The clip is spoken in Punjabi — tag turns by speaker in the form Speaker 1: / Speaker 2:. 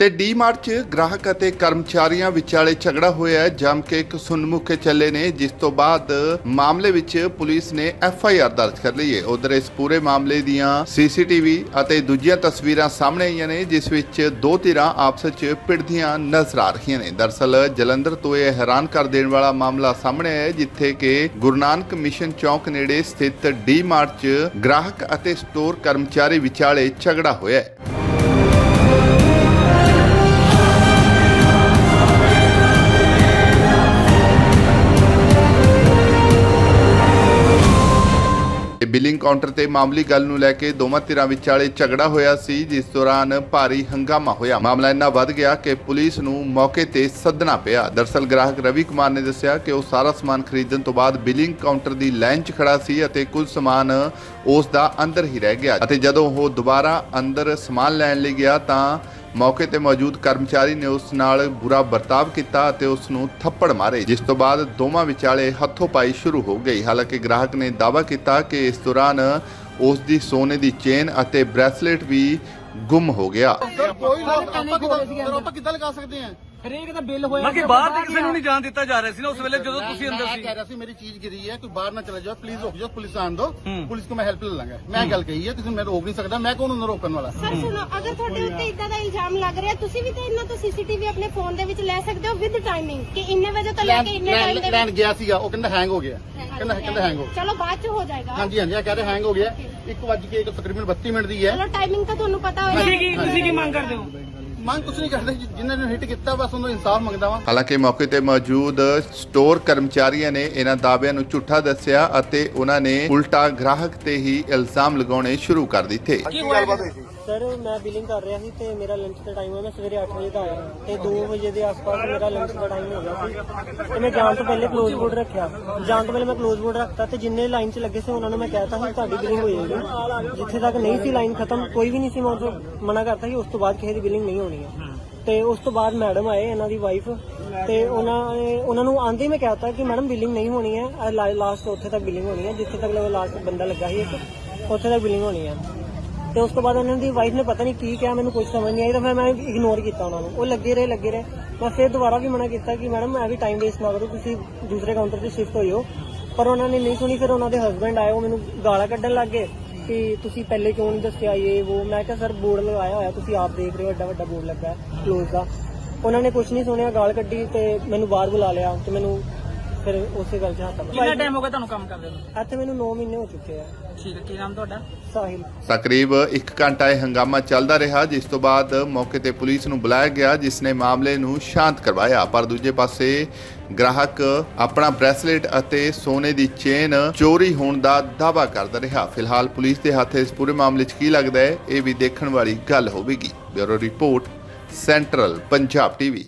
Speaker 1: ਤੇ ਡੀਮਾਰਟ 'ਚ ਗ੍ਰਾਹਕ ਅਤੇ ਕਰਮਚਾਰੀਆਂ ਵਿਚਾਲੇ ਝਗੜਾ ਹੋਇਆ ਹੈ ਜਮ ਕੇ ਇੱਕ ਸੁਨਮੁਖੇ ਚੱਲੇ ਨੇ ਜਿਸ ਤੋਂ ਬਾਅਦ ਮਾਮਲੇ ਵਿੱਚ ਪੁਲਿਸ ਨੇ ਐਫ ਆਈ ਆਰ ਦਰਜ ਕਰ ਲਈ ਹੈ। ਉਧਰ ਇਸ ਪੂਰੇ ਮਾਮਲੇ ਦੀਆਂ ਸੀਸੀਟੀਵੀ ਅਤੇ ਦੂਜੀਆਂ ਤਸਵੀਰਾਂ ਸਾਹਮਣੇ ਆਈਆਂ ਨੇ ਜਿਸ ਵਿੱਚ ਦੋ ਧਿਰਾਂ ਆਪਸ ਵਿੱਚ ਭਿੜਦੀਆਂ ਨਜ਼ਰ ਆ ਰਹੀਆਂ ਨੇ। ਦਰਸਲ ਜਲੰਧਰ ਤੋਂ ਇਹ ਹੈਰਾਨ ਕਰ ਦੇਣ ਵਾਲਾ ਮਾਮਲਾ ਸਾਹਮਣੇ ਆਇਆ ਹੈ, ਜਿੱਥੇ ਕਿ ਗੁਰੂ ਨਾਨਕ ਮਿਸ਼ਨ ਚੌਕ ਨੇੜੇ ਸਥਿਤ ਡੀਮਾਰਟ 'ਚ ਗ੍ਰਾਹਕ ਅਤੇ ਸਟੋਰ ਕਰਮਚਾਰੀ ਵਿਚਾਲੇ ਝਗੜਾ ਹੋਇਆ ਹੈ। ਬਿਲਿੰਗ ਕਾਊਂਟਰ ਤੇ ਮਾਮੂਲੀ ਗੱਲ ਨੂੰ ਲੈ ਕੇ ਦੋਵਾਂ ਧਿਰਾਂ ਵਿਚਾਲੇ ਝਗੜਾ ਹੋਇਆ ਸੀ, ਜਿਸ ਦੌਰਾਨ ਭਾਰੀ ਹੰਗਾਮਾ ਹੋਇਆ। ਮਾਮਲਾ ਇੰਨਾ ਵੱਧ ਗਿਆ ਕਿ ਪੁਲਿਸ ਨੂੰ ਮੌਕੇ ਤੇ ਸੱਦਣਾ ਪਿਆ। ਦਰਸਲ ਗ੍ਰਾਹਕ ਰਵੀ ਕੁਮਾਰ ਨੇ ਦੱਸਿਆ ਕਿ ਉਹ ਸਾਰਾ ਸਮਾਨ ਖਰੀਦਣ ਤੋਂ ਬਾਅਦ ਬਿਲਿੰਗ ਕਾਊਂਟਰ ਦੀ ਲਾਈਨ 'ਚ ਖੜਾ ਸੀ ਅਤੇ ਕੁਝ ਸਮਾਨ ਉਸ ਦਾ ਅੰਦਰ ਹੀ ਰਹਿ ਗਿਆ ਅਤੇ ਜਦੋਂ ਉਹ ਦੁਬਾਰਾ ਅੰਦਰ ਸਮਾਨ ਲੈਣ ਲਈ ਗਿਆ ਤਾਂ ਮੌਕੇ ਤੇ ਮੌਜੂਦ ਕਰਮਚਾਰੀ ਨੇ ਉਸ ਨਾਲ ਬੁਰਾ ਵਰਤਾਵ ਕੀਤਾ ਅਤੇ ਉਸ ਨੂੰ ਥੱਪੜ ਮਾਰੇ, ਜਿਸ ਤੋਂ ਬਾਅਦ ਦੋਵਾਂ ਵਿਚਾਲੇ ਹੱਥੋਂ-ਪਾਈ ਸ਼ੁਰੂ ਹੋ ਗਈ। ਹਾਲਾਂਕਿ ਗ੍ਰਾਹਕ ਨੇ ਦਾਅਵਾ ਕੀਤਾ ਕਿ ਇਸ ਦੌਰਾਨ ਉਸ ਦੀ ਸੋਨੇ ਦੀ ਚੇਨ ਅਤੇ ਬ੍ਰੈਸਲੇਟ ਵੀ ਗੁੰਮ ਹੋ ਗਿਆ।
Speaker 2: ਕੋਈ ਲੋਕ ਆਪਾਂ ਕਿੱਦਾਂ ਲਗਾ ਸਕਦੇ ਹਾਂ?
Speaker 3: ਹਰੇਕ ਦਾ ਬਿੱਲ ਹੋਇਆ
Speaker 4: ਬਾਕੀ ਬਾਹਰ ਦੇ ਕਿਸੇ ਨੂੰ ਨਹੀਂ ਜਾਣ ਦਿੱਤਾ ਜਾ ਰਿਹਾ ਸੀ ਨਾ ਉਸ ਵੇਲੇ ਜਦੋਂ ਤੁਸੀਂ ਅੰਦਰ
Speaker 2: ਮੈਂ
Speaker 4: ਸੀ।
Speaker 2: ਕਹਿ ਰਿਹਾ ਸੀ ਮੇਰੀ ਚੀਜ਼ ਗਿਰੀ ਹੈ ਤੂੰ ਬਾਹਰ ਨਾ ਚਲਾ ਜਾ ਪਲੀਜ਼ ਰੁਕ ਜਾ ਪੁਲਿਸ ਆਣ ਦੋ।
Speaker 4: ਹੂੰ।
Speaker 2: ਪੁਲਿਸ ਕੋ ਮੈਂ ਹੈਲਪ ਲੈ ਲਾਂਗਾ ਮੈਂ ਗੱਲ ਕਹੀ ਹੈ ਤੁਸੀਂ ਮੈਨੂੰ ਰੋਕ ਨਹੀਂ ਸਕਦਾ ਮੈਂ ਕੌਣ ਨੂੰ ਰੋਕਣ ਵਾਲਾ?
Speaker 5: ਸਰ ਸੁਣੋ ਅਗਰ ਤੁਹਾਡੇ ਉੱਤੇ ਇਦਾਂ ਦਾ ਇਲਜ਼ਾਮ ਲੱਗ ਰਿਹਾ ਤੁਸੀਂ ਵੀ ਤਾਂ ਇਹਨਾਂ ਤੋਂ ਸੀਸੀਟੀਵੀ ਆਪਣੇ ਫੋਨ ਦੇ ਵਿੱਚ ਲੈ ਸਕਦੇ ਹੋ ਵਿਦ ਟਾਈਮਿੰਗ ਕਿ ਇੰਨੇ ਵਜੇ ਤੋਂ ਲੈ ਕੇ ਇੰਨੇ ਟਾਈਮ ਦੇ
Speaker 2: ਲੈਣ ਗਿਆ ਸੀਗਾ ਉਹ ਕਹਿੰਦਾ ਹੈਂਗ ਹੋ ਗਿਆ। ਕਹਿੰਦਾ ਕਹਿੰਦਾ ਹੈਂਗ ਹੋ ਗਿਆ।
Speaker 5: ਚਲੋ ਬਾਅਦ ਚ ਹੋ ਜਾਏਗਾ।
Speaker 2: ਹਾਂਜੀ ਹਾਂਜੀ ਆ ਕਹਿ ਰਿਹਾ ਹੈਂਗ ਹੋ ਗਿਆ। 1 ਵਜ ਕੇ ਇੱਕ ਤਕਰੀਬਨ 32 ਮਿੰਟ ਦੀ ਹੈ।
Speaker 5: ਚਲੋ ਟਾਈਮਿੰਗ ਤਾਂ ਤੁਹਾਨੂੰ ਪਤਾ
Speaker 3: ਤੁਸੀਂ
Speaker 5: ਹੋਏਗਾ
Speaker 3: ਕੀ ਤੁਸੀਂ ਕੀ ਮੰਗ ਕਰਦੇ ਹੋ?
Speaker 2: ਮੰਗ ਕੁਛ ਨਹੀਂ ਕਰਦੇ ਜਿਨ੍ਹਾਂ ਨੇ ਹਿੱਟ ਕੀਤਾ ਬਸ ਉਹਨੂੰ ਇਨਸਾਫ ਮੰਗਦਾ ਵਾਂ।
Speaker 1: ਹਾਲਾਂਕਿ ਮੌਕੇ ਤੇ ਮੌਜੂਦ ਸਟੋਰ ਕਰਮਚਾਰੀਆਂ ਨੇ ਇਹਨਾਂ ਦਾਅਵਿਆਂ ਨੂੰ ਝੂਠਾ ਦੱਸਿਆ ਅਤੇ ਉਹਨਾਂ ਨੇ ਉਲਟਾ ਗ੍ਰਾਹਕ ਤੇ ਹੀ ਇਲਜ਼ਾਮ ਲਗਾਉਣੇ ਸ਼ੁਰੂ ਕਰ ਦਿੱਤੇ।
Speaker 3: ਕੀ ਹੋਇਆ
Speaker 6: ਸਰ ਮੈਂ ਬਿਲਿੰਗ ਕਰ ਰਿਹਾ ਸੀ ਤੇ ਮੇਰਾ ਲੰਚ ਦਾ ਟਾਈਮ ਹੈ, ਮੈਂ ਸਵੇਰੇ 8 ਵਜੇ ਦਾ ਆਇਆ ਤੇ 2 ਵਜੇ ਦੇ ਆਸ-ਪਾਸ ਮੇਰਾ ਲੰਚ ਦਾ ਟਾਈਮ ਹੋ ਗਿਆ ਸੀ ਤੇ ਮੈਂ ਜਾਣ ਤੋਂ ਪਹਿਲੇ ਕਲੋਜ਼ ਬੋਰਡ ਰੱਖਿਆ। ਜਾਣ ਤੋਂ ਪਹਿਲੇ ਮੈਂ ਕਲੋਜ਼ ਬੋਰਡ ਰੱਖਤਾ ਤੇ ਜਿੰਨੇ ਲਾਈਨ 'ਚ ਲੱਗੇ ਸੀ ਉਹਨਾਂ ਨੂੰ ਮੈਂ ਕਹਿਤਾ ਸੀ, ਤੁਹਾਡੀ ਬਿਲਿੰਗ ਹੋ। ਜਾਏਗੀ ਜਿੱਥੇ ਤੱਕ ਨਹੀਂ ਸੀ ਲਾਈਨ ਖਤਮ, ਕੋਈ ਵੀ ਨਹੀਂ ਸੀ ਮੈਂ ਉਸ ਮਨਾ ਕਰਤਾ ਸੀ, ਉਸ ਤੋਂ ਬਾਅਦ ਕਿਸੇ ਦੀ ਬਿਲਿੰਗ ਨਹੀਂ ਹੋਣੀ ਹੈ। ਤੇ ਉਸ ਤੋਂ ਬਾਅਦ ਮੈਡਮ ਆਏ ਇਹਨਾਂ ਦੀ ਵਾਈਫ ਤੇ ਉਹਨਾਂ ਨੇ, ਉਹਨਾਂ ਨੂੰ ਆਂਦੇ ਹੀ ਮੈਂ ਕਹਿਤਾ ਕਿ ਮੈਡਮ ਬਿਲਿੰਗ ਨਹੀਂ ਹੋਣੀ ਹੈ ਲਾਸਟ ਉੱਥੇ ਤੱਕ ਬਿਲਿੰਗ ਹੋਣੀ ਹੈ, ਜਿੱਥੇ ਤੱਕ ਲਾਸਟ ਬੰਦਾ ਲੱਗਾ ਸੀ ਇੱਕ, ਉੱਥੇ ਤੱਕ ਬਿਲਿੰਗ ਹੋਣੀ ਹੈ। ਤੇ ਉਸ ਤੋਂ ਬਾਅਦ ਉਹਨਾਂ ਦੀ ਵਾਈਫ ਨੇ ਪਤਾ ਨਹੀਂ ਕੀ ਕਿਹਾ, ਮੈਨੂੰ ਕੁਝ ਸਮਝ ਨਹੀਂ ਆਈ, ਤਾਂ ਫਿਰ ਮੈਂ ਇਗਨੋਰ ਕੀਤਾ ਉਹਨਾਂ ਨੂੰ। ਉਹ ਲੱਗੇ ਰਹੇ ਲੱਗੇ ਰਹੇ। ਮੈਂ ਫਿਰ ਦੁਬਾਰਾ ਵੀ ਮਨਾ ਕੀਤਾ ਕਿ, ਮੈਡਮ, ਮੈਂ ਵੀ ਟਾਈਮ ਵੇਸਟ ਨਾ ਕਰੋ, ਤੁਸੀਂ ਦੂਸਰੇ ਕਾਊਂਟਰ ਤੇ ਸ਼ਿਫਟ ਹੋਇਓ ਪਰ ਉਹਨਾਂ ਨੇ ਨਹੀਂ ਸੁਣੀ, ਫਿਰ ਉਹਨਾਂ ਦੇ ਹਸਬੰਡ ਆਏ, ਉਹ ਮੈਨੂੰ ਗਾਲਾਂ ਕੱਢਣ ਲੱਗ ਗਏ ਕਿ ਤੁਸੀਂ ਪਹਿਲੇ ਕਿਉਂ ਨਹੀਂ ਦੱਸਿਆ ਇਹ, ਉਹ। ਮੈਂ ਕਿਹਾ, ਸਰ ਬੋਰਡ ਲਗਾਇਆ ਹੋਇਆ, ਤੁਸੀਂ ਆਪ ਦੇਖ ਰਹੇ ਹੋ, ਐਡਾ ਵੱਡਾ ਬੋਰਡ ਲੱਗਾ ਹੈ ਕਲੋਜ਼ ਦਾ ਉਹਨਾਂ ਨੇ ਕੁਝ ਨਹੀਂ ਸੁਣਿਆ, ਗਾਲ ਕੱਢੀ ਤੇ ਮੈਨੂੰ ਬਾਹਰ ਬੁਲਾ ਲਿਆ ਤੇ ਮੈਨੂੰ ਫਿਰ ਉਸੇ ਗੱਲ 'ਚ ਹੱਥ
Speaker 3: ਕਿੰਨਾ ਟਾਈਮ ਹੋ ਗਿਆ ਤੁਹਾਨੂੰ ਕੰਮ ਕਰਦੇ ਨੂੰ?
Speaker 6: ਇੱਥੇ ਮੈਨੂੰ 9 ਮਹੀਨੇ ਹੋ ਚੁੱਕੇ ਆ।
Speaker 3: ਠੀਕ ਹੈ ਕੀ ਨਾਮ ਤੁਹਾਡਾ?
Speaker 6: ਸਾਹਿਲ।
Speaker 1: ਤਕਰੀਬ 1 ਘੰਟਾ ਇਹ ਹੰਗਾਮਾ ਚੱਲਦਾ ਰਿਹਾ ਜਿਸ ਤੋਂ ਬਾਅਦ ਮੌਕੇ ਤੇ ਪੁਲਿਸ ਨੂੰ ਬੁਲਾਇਆ ਗਿਆ ਜਿਸ ਨੇ ਮਾਮਲੇ ਨੂੰ ਸ਼ਾਂਤ ਕਰਵਾਇਆ। ਪਰ ਦੂਜੇ ਪਾਸੇ ਗ੍ਰਾਹਕ ਆਪਣਾ ਬ੍ਰੈਸਲੇਟ ਅਤੇ ਸੋਨੇ ਦੀ ਚੇਨ ਚੋਰੀ ਹੋਣ ਦਾ ਦਾਅਵਾ ਕਰਦਾ ਰਿਹਾ। ਫਿਲਹਾਲ ਪੁਲਿਸ ਦੇ ਹੱਥ ਇਸ ਪੂਰੇ ਮਾਮਲੇ 'ਚ ਕੀ ਲੱਗਦਾ ਹੈ ਇਹ ਵੀ ਦੇਖਣ ਵਾਲੀ ਗੱਲ ਹੋਵੇਗੀ। Bureau report central Punjab TV.